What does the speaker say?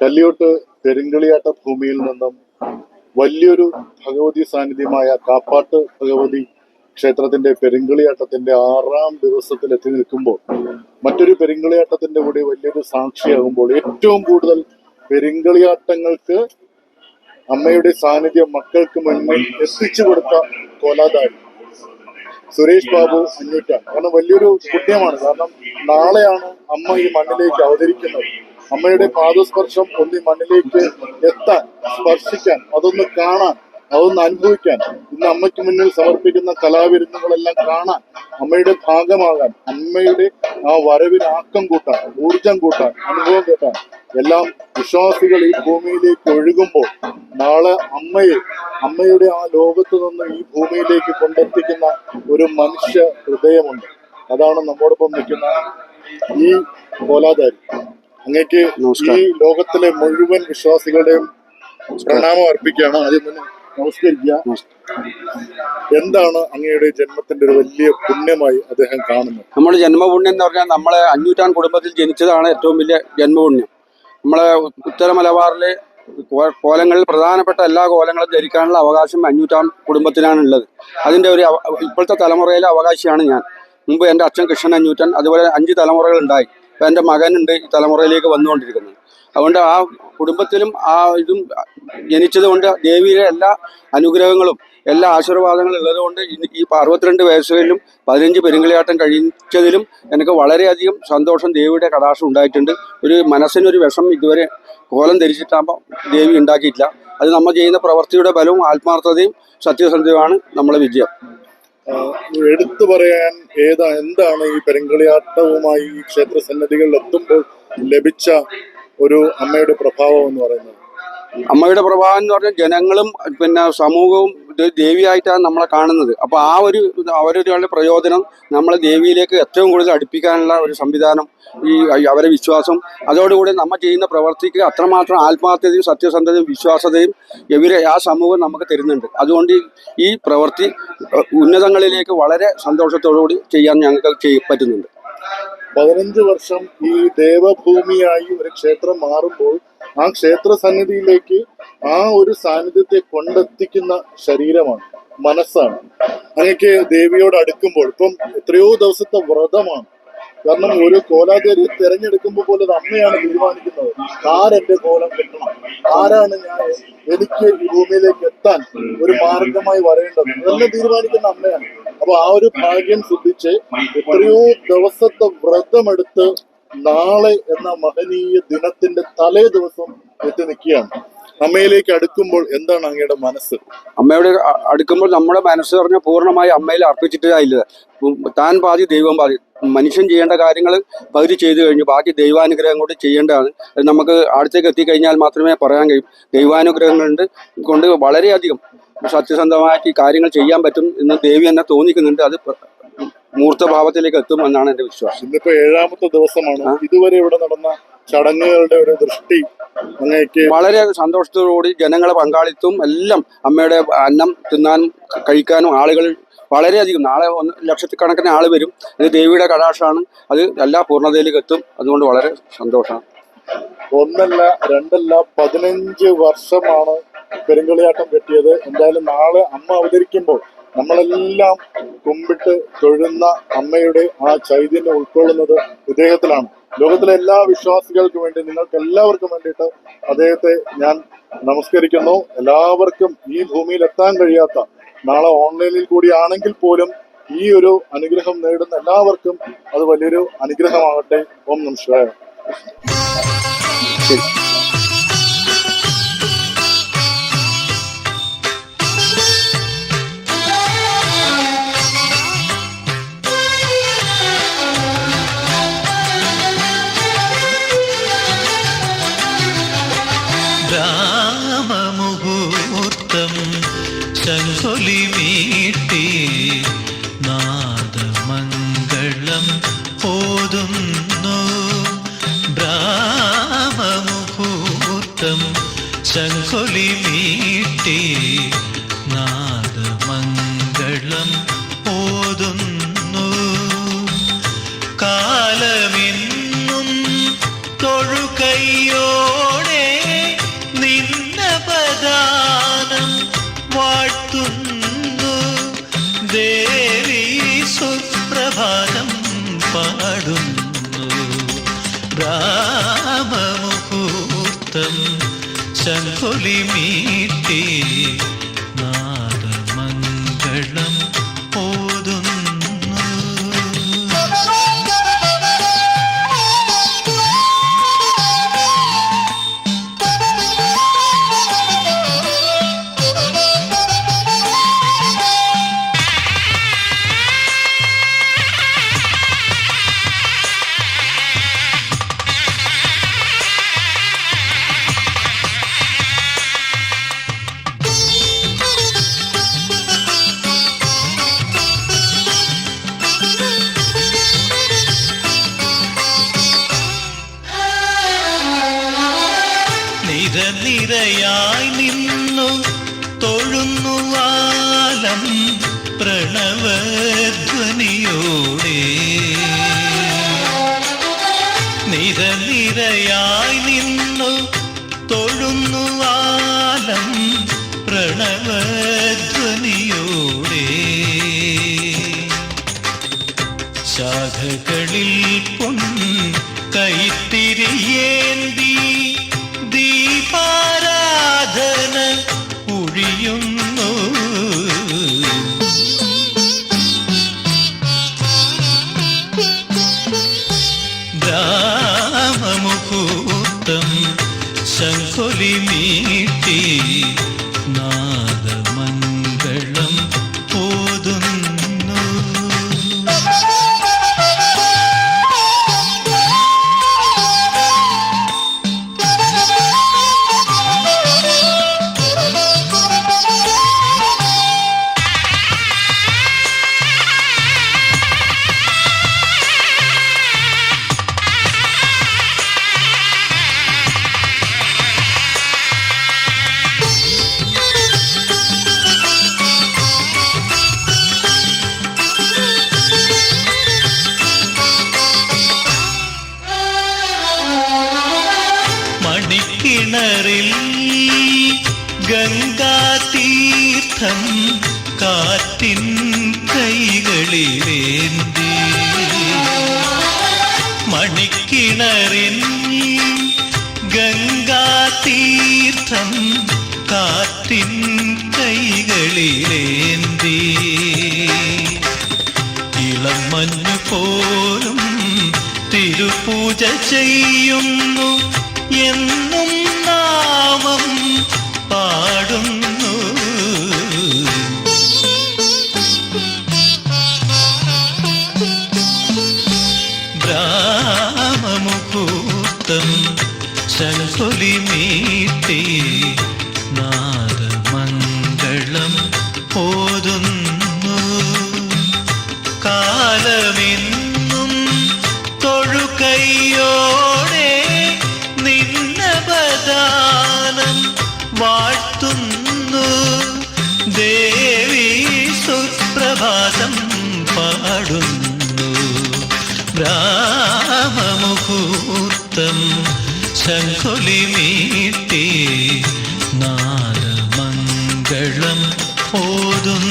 കല്ലിയോട്ട് പെരുങ്കളിയാട്ട ഭൂമിയിൽ നിന്നും വലിയൊരു ഭഗവതി സാന്നിധ്യമായ കാപ്പാട്ട് ഭഗവതി ക്ഷേത്രത്തിന്റെ പെരുങ്കളിയാട്ടത്തിന്റെ ആറാം ദിവസത്തിൽ എത്തി നിൽക്കുമ്പോൾ മറ്റൊരു പെരുങ്കളിയാട്ടത്തിന്റെ കൂടി വലിയൊരു സാക്ഷിയാകുമ്പോൾ ഏറ്റവും കൂടുതൽ പെരുങ്കളിയാട്ടങ്ങൾക്ക് അമ്മയുടെ സാന്നിധ്യം മക്കൾക്ക് മുന്നിൽ എത്തിച്ചു കൊടുത്ത കോലാദാരി സുരേഷ് ബാബു അഞ്ഞൂറ്റാണ് കാരണം വലിയൊരു പുണ്യമാണ് കാരണം നാളെയാണ് അമ്മ ഈ മണ്ണിലേക്ക് അവതരിക്കുന്നത്. അമ്മയുടെ പാദസ്പർശം ഒന്ന് മണ്ണിലേക്ക് എത്താൻ സ്പർശിക്കാൻ അതൊന്ന് കാണാൻ അതൊന്ന് അനുഭവിക്കാൻ ഇന്ന് അമ്മയ്ക്ക് മുന്നിൽ സമർപ്പിക്കുന്ന കലാവിരുന്നുകളെല്ലാം കാണാൻ അമ്മയുടെ ഭാഗമാകാൻ അമ്മയുടെ ആ വരവിന് ആക്കം കൂട്ടാൻ ഊർജം കൂട്ടാൻ അനുഭവം കൂട്ടാൻ എല്ലാം വിശ്വാസികൾ ഈ ഭൂമിയിലേക്ക് ഒഴുകുമ്പോൾ നാളെ അമ്മയെ അമ്മയുടെ ആ ലോകത്ത് നിന്ന് ഈ ഭൂമിയിലേക്ക് കൊണ്ടെത്തിക്കുന്ന ഒരു മനുഷ്യ ഹൃദയമുണ്ട്. അതാണ് നമ്മോടൊപ്പം നിൽക്കുന്ന ഈ കോലാധാരി. അങ്ങേക്ക് ഈ ലോകത്തിലെ മുഴുവൻ വിശ്വാസികളുടെയും പ്രണാമം അർപ്പിക്കുകയാണ്. ആദ്യം തന്നെ നമസ്കരിക്കുക. എന്താണ് അങ്ങയുടെ ജന്മത്തിന്റെ ഒരു വലിയ പുണ്യമായി അദ്ദേഹം കാണുന്നത്? നമ്മൾ ജന്മപുണ്യം എന്ന് പറഞ്ഞാൽ നമ്മളെ അഞ്ഞൂറ്റാൻ കുടുംബത്തിൽ ജനിച്ചതാണ് ഏറ്റവും വലിയ ജന്മപുണ്യം. നമ്മളെ ഉത്തര മലബാറിലെ കോലങ്ങളിൽ പ്രധാനപ്പെട്ട എല്ലാ കോലങ്ങളും ധരിക്കാനുള്ള അവകാശം അഞ്ഞൂറ്റാൻ കുടുംബത്തിനാണ് ഉള്ളത് അതിന്റെ ഒരു ഇപ്പോഴത്തെ തലമുറയിലെ അവകാശിയാണ് ഞാൻ. മുമ്പ് എന്റെ അച്ഛൻ കൃഷ്ണൻ അഞ്ഞൂറ്റൻ അതുപോലെ അഞ്ച് തലമുറകൾ ഉണ്ടായി എന്റെ മകനുണ്ട് ഈ തലമുറയിലേക്ക് വന്നുകൊണ്ടിരിക്കുന്നത്. അതുകൊണ്ട് ആ കുടുംബത്തിലും ആ ഇതും ജനിച്ചത് കൊണ്ട് ദേവിയുടെ എല്ലാ അനുഗ്രഹങ്ങളും എല്ലാ ആശീർവാദങ്ങളും ഉള്ളതുകൊണ്ട് ഈ അറുപത്തിരണ്ട് വയസ്സുകളിലും പതിനഞ്ച് പെരുങ്കളിയാട്ടം കഴിച്ചതിലും എനിക്ക് വളരെയധികം സന്തോഷം ദേവിയുടെ കടാശം ഉണ്ടായിട്ടുണ്ട്. ഒരു മനസ്സിനൊരു വിഷം ഇതുവരെ കോലം ധരിച്ചിട്ടാകുമ്പോൾ ദേവി ഉണ്ടാക്കിയിട്ടില്ല. അത് നമ്മൾ ചെയ്യുന്ന പ്രവൃത്തിയുടെ ബലവും ആത്മാർത്ഥതയും സത്യസന്ധതയുമാണ് നമ്മളെ വിജയം. എടുത്തു പറയാൻ ഏതാ എന്താണ് ഈ പെരുങ്കളിയാട്ടവുമായി ഈ ക്ഷേത്ര സന്നദ്ധികളിൽ എത്തുമ്പോൾ ലഭിച്ച ഒരു അമ്മയുടെ പ്രഭാവം എന്ന് പറയുന്നത്? അമ്മയുടെ പ്രഭാവം എന്ന് പറഞ്ഞാൽ ജനങ്ങളും പിന്നെ സമൂഹവും ദേവിയായിട്ടാണ് നമ്മളെ കാണുന്നത്. അപ്പോൾ ആ ഒരു അവരുടെ പ്രയോജനം നമ്മളെ ദേവിയിലേക്ക് ഏറ്റവും കൂടുതൽ അടുപ്പിക്കാനുള്ള ഒരു സംവിധാനം ഈ അവരെ വിശ്വാസം. അതോടുകൂടി നമ്മൾ ചെയ്യുന്ന പ്രവർത്തിക്ക് അത്രമാത്രം ആത്മാർത്ഥതയും സത്യസന്ധതയും വിശ്വാസതയും ഇവരെ ആ സമൂഹം നമുക്ക് തരുന്നുണ്ട്. അതുകൊണ്ട് ഈ പ്രവൃത്തി ഉന്നതങ്ങളിലേക്ക് വളരെ സന്തോഷത്തോടുകൂടി ചെയ്യാൻ ഞങ്ങൾക്ക് പറ്റുന്നുണ്ട്. പതിനഞ്ച് വർഷം ഈ ദേവഭൂമിയായി ഒരു ക്ഷേത്രം മാറുമ്പോൾ ആ ക്ഷേത്ര സന്നിധിയിലേക്ക് ആ ഒരു സാന്നിധ്യത്തെ കൊണ്ടെത്തിക്കുന്ന ശരീരമാണ് മനസ്സാണ്. അങ്ങക്ക് ദേവിയോട് അടുക്കുമ്പോൾ ഇപ്പം എത്രയോ ദിവസത്തെ വ്രതമാണ്. കാരണം ഒരു കോലാചാരി തിരഞ്ഞെടുക്കുമ്പോൾ പോലെ അമ്മയാണ് തീരുമാനിക്കുന്നത്. ആരെന്റെ കോലം കിട്ടണം? ആരാണ് ഞാൻ എനിക്ക് ഈ ഭൂമിയിലേക്ക് എത്താൻ ഒരു മാർഗമായി വരേണ്ടത്? എന്നെ തീരുമാനിക്കുന്ന അമ്മയാണ്. അപ്പൊ ആ ഒരു ഭാഗ്യം ശ്രദ്ധിച്ച് എത്രയോ ദിവസത്തെ വ്രതമെടുത്ത് നാളെ എന്ന മഹനീയ ദിനത്തിന്റെ തലേ ദിവസം എത്തി നിൽക്കുകയാണ്. അമ്മയിലേക്ക് അടുക്കുമ്പോൾ എന്താണ് അങ്ങയുടെ മനസ്സ്? അമ്മയുടെ അടുക്കുമ്പോൾ നമ്മുടെ മനസ്സ് പറഞ്ഞാൽ പൂർണമായി അമ്മയിൽ അർപ്പിച്ചിട്ടില്ല താൻ പാതി ദൈവം പാതി. മനുഷ്യൻ ചെയ്യേണ്ട കാര്യങ്ങൾ പകുതി ചെയ്തു കഴിഞ്ഞു. ബാക്കി ദൈവാനുഗ്രഹം കൂടി ചെയ്യേണ്ടതാണ്. അത് നമുക്ക് അടുത്തേക്ക് എത്തിക്കഴിഞ്ഞാൽ മാത്രമേ പറയാൻ കഴിയും. ദൈവാനുഗ്രഹങ്ങളുണ്ട് കൊണ്ട് വളരെയധികം സത്യസന്ധമായിട്ട് ഈ കാര്യങ്ങൾ ചെയ്യാൻ പറ്റും എന്ന് ദേവി എന്നെ തോന്നിക്കുന്നുണ്ട്. അത് മൂർത്തഭാവത്തിലേക്ക് എത്തും എന്നാണ് എന്റെ വിശ്വാസം. ഇന്നിപ്പോ ഏഴാമത്തെ ദിവസമാണ്. ഇതുവരെ ഇവിടെ നടന്ന ചടങ്ങുകളുടെ ഒരു ദൃഷ്ടി വളരെ സന്തോഷത്തോടുകൂടി ജനങ്ങളെ പങ്കാളിത്തവും എല്ലാം അമ്മയുടെ അന്നം തിന്നാനും കഴിക്കാനും ആളുകൾ വളരെയധികം നാളെ ഒന്ന് ലക്ഷത്തിക്കണക്കിന് ആൾ വരും. അത് ദേവിയുടെ കടാക്ഷമാണ്. അത് എല്ലാ പൂർണതയിലേക്ക് എത്തും അതുകൊണ്ട് വളരെ സന്തോഷമാണ് ഒന്നല്ല രണ്ടല്ല പതിനഞ്ച് വർഷമാണ് പെരുങ്കളിയാട്ടം കെട്ടിയത്. എന്തായാലും നാളെ അമ്മ അവതരിക്കുമ്പോൾ നമ്മളെല്ലാം കുമ്പിട്ട് തൊഴുന്ന അമ്മയുടെ ആ ചൈതന്യം ഉൾക്കൊള്ളുന്നത് ഇദ്ദേഹത്തിലാണ്. ലോകത്തിലെ എല്ലാ വിശ്വാസികൾക്കും വേണ്ടി നിങ്ങൾക്ക് എല്ലാവർക്കും വേണ്ടിയിട്ട് അദ്ദേഹത്തെ ഞാൻ നമസ്കരിക്കുന്നു. എല്ലാവർക്കും ഈ ഭൂമിയിൽ എത്താൻ കഴിയാത്ത നാളെ ഓൺലൈനിൽ കൂടി ആണെങ്കിൽ പോലും ഈ ഒരു അനുഗ്രഹം നേടുന്ന എല്ലാവർക്കും അത് വലിയൊരു അനുഗ്രഹമാകട്ടെ. ഓം നമസ്കാരം ശരി ശങ്കുലി മീട്ടി നാദമംഗളം ഓതുന്നു. രാമമുഹൂർത്തം ശങ്കൊലി മീട്ടി നാദമംഗളം പ്രണവധ്വനിയോടെ നിരനിരയായി നിന്നു തൊഴുന്നു ആലം പ്രണവധ്വനിയോടെ ശാഖകളിൽ പൊൻ കൈത്തിരിയേന്തി ദീപാരാധന ബ്രാഹ്മമുഹൂർത്തം ശങ്കുലി മീട്ടി ഗംഗാതീർത്ഥം കാറ്റിൻ കൈകളിലേന്തി. മണിക്കിണറിൻ ഗംഗാതീർത്ഥം കാറ്റിൻ കൈകളിലേന്തി. ഇളം മഞ്ഞു പോലും തിരുപൂജ ചെയ്യുന്നു എന്നും ബ്രാഹ്മമുഹൂർത്തം ശങ്കുലി മീട്ടി നാദമംഗളം ഓതുന്നു